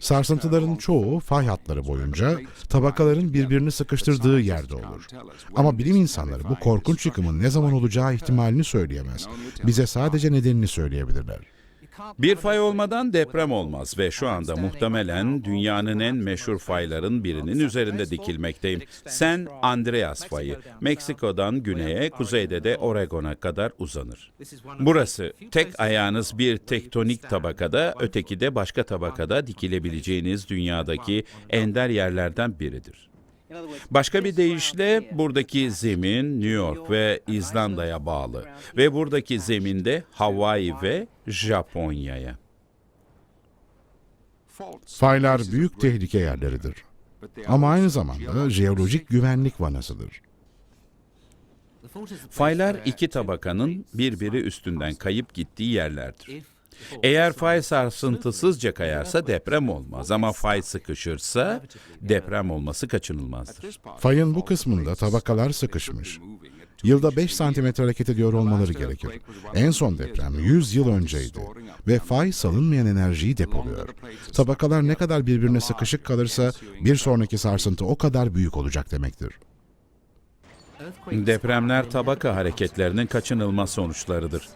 Sarsıntıların çoğu fay hatları boyunca tabakaların birbirini sıkıştırdığı yerde olur. Ama bilim insanları bu korkunç yıkımın ne zaman olacağı ihtimalini söyleyemez. Bize sadece nedenini söyleyebilirler. Bir fay olmadan deprem olmaz ve şu anda muhtemelen dünyanın en meşhur fayların birinin üzerinde dikilmekteyim. San Andreas fayı, Meksiko'dan güneye, kuzeyde de Oregon'a kadar uzanır. Burası tek ayağınız bir tektonik tabakada, öteki de başka tabakada dikilebileceğiniz dünyadaki ender yerlerden biridir. Başka bir deyişle buradaki zemin New York ve İzlanda'ya bağlı ve buradaki zeminde Hawaii ve Japonya'ya. Faylar büyük tehlike yerleridir. Ama aynı zamanda jeolojik güvenlik vanasıdır. Faylar iki tabakanın birbiri üstünden kayıp gittiği yerlerdir. Eğer fay sarsıntısızca kayarsa deprem olmaz ama fay sıkışırsa deprem olması kaçınılmazdır. Fayın bu kısmında tabakalar sıkışmış. Yılda 5 santimetre hareket ediyor olmaları gerekir. En son deprem 100 yıl önceydi ve fay salınmayan enerjiyi depoluyor. Tabakalar ne kadar birbirine sıkışık kalırsa bir sonraki sarsıntı o kadar büyük olacak demektir. Depremler tabaka hareketlerinin kaçınılmaz sonuçlarıdır.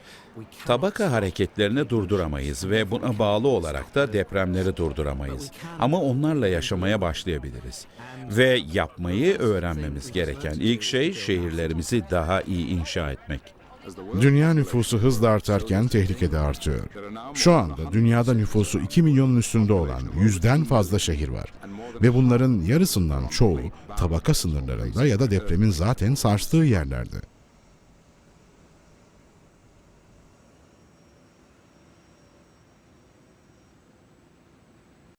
Tabaka hareketlerini durduramayız ve buna bağlı olarak da depremleri durduramayız. Ama onlarla yaşamaya başlayabiliriz. Ve yapmayı öğrenmemiz gereken ilk şey şehirlerimizi daha iyi inşa etmek. Dünya nüfusu hızla artarken tehlike de artıyor. Şu anda dünyada nüfusu 2 milyonun üstünde olan yüzden fazla şehir var. Ve bunların yarısından çoğu tabaka sınırlarında ya da depremin zaten sarstığı yerlerde.